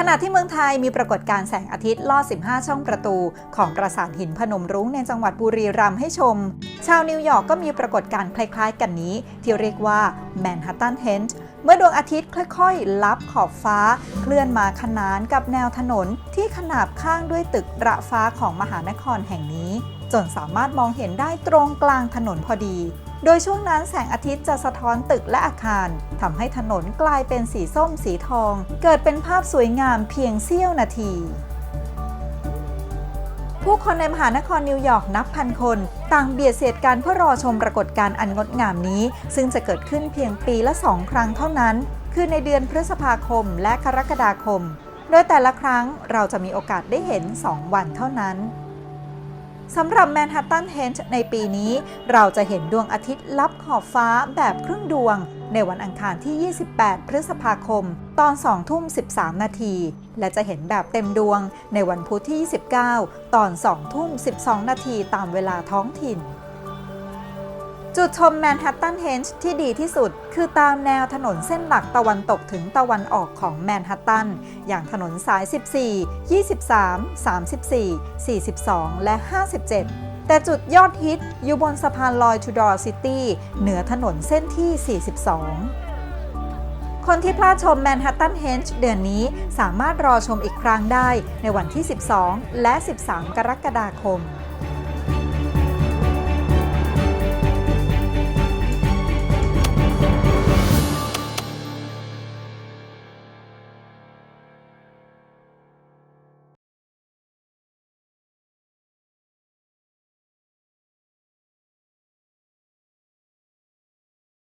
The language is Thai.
ขณะที่เมืองไทยมีปรากฏการ์แสงอาทิตย์ลอด 15 ช่องประตู ของปราสาทหินพนมรุ้งในจังหวัดบุรีรัมย์ให้ชม ชาวนิวยอร์กก็มีปรากฏการ์คล้ายๆ กันนี้ ที่เรียกว่าแมนฮัตตันเฮนจ์เมื่อดวงอาทิตย์ค่อยๆ ลับขอบฟ้า เคลื่อนมาขนานกับแนวถนนที่ขนาบข้างด้วยตึกระฟ้าของมหานครแห่งนี้ จนสามารถมองเห็นได้ตรงกลางถนนพอดี โดยช่วงนั้นแสงอาทิตย์จะสะท้อนตึกและอาคารทำให้ถนนกลายเป็นสีส้มสีทอง เกิดเป็นภาพสวยงามเพียงเสี้ยวนาที ผู้คนในมหานครนิวยอร์กนับพันคน ต่างเบียดเสียดกันเพื่อรอชมปรากฏการณ์อันงดงามนี้ ซึ่งจะเกิดขึ้นเพียงปีละสองครั้งเท่านั้น คือในเดือนพฤษภาคมและกรกฎาคม โดยแต่ละครั้งเราจะมีโอกาสได้เห็น 2 วันเท่านั้น สำหรับแมนฮัตตันเฮนจ์ในปีนี้ เราจะเห็นดวงอาทิตย์ลับขอบฟ้าแบบครึ่งดวง ในวันอังคารที่ 28 พฤษภาคม ตอน 2 ทุ่ม 13 นาที และจะเห็นแบบเต็มดวงในวันพุธที่ 29 ตอน 2 ทุ่ม 12 นาทีตามเวลาท้องถิ่น จุดชมแมนฮัตตันเฮนจ์ที่ดีที่สุด คือตามแนวถนนเส้นหลักตะวันตกถึงตะวันออกของแมนฮัตตัน อย่างถนนสาย 14 23 34 42 และ 57 แต่จุดยอดฮิตอยู่บนสะพานลอยทูดอร์ซิตี้เหนือถนนเส้นที่ 42คนที่พลาดชมแมนฮัตตันเฮนจ์เดือนนี้สามารถรอชมอีกครั้งได้ในวันที่ 12 และ 13 กรกฎาคม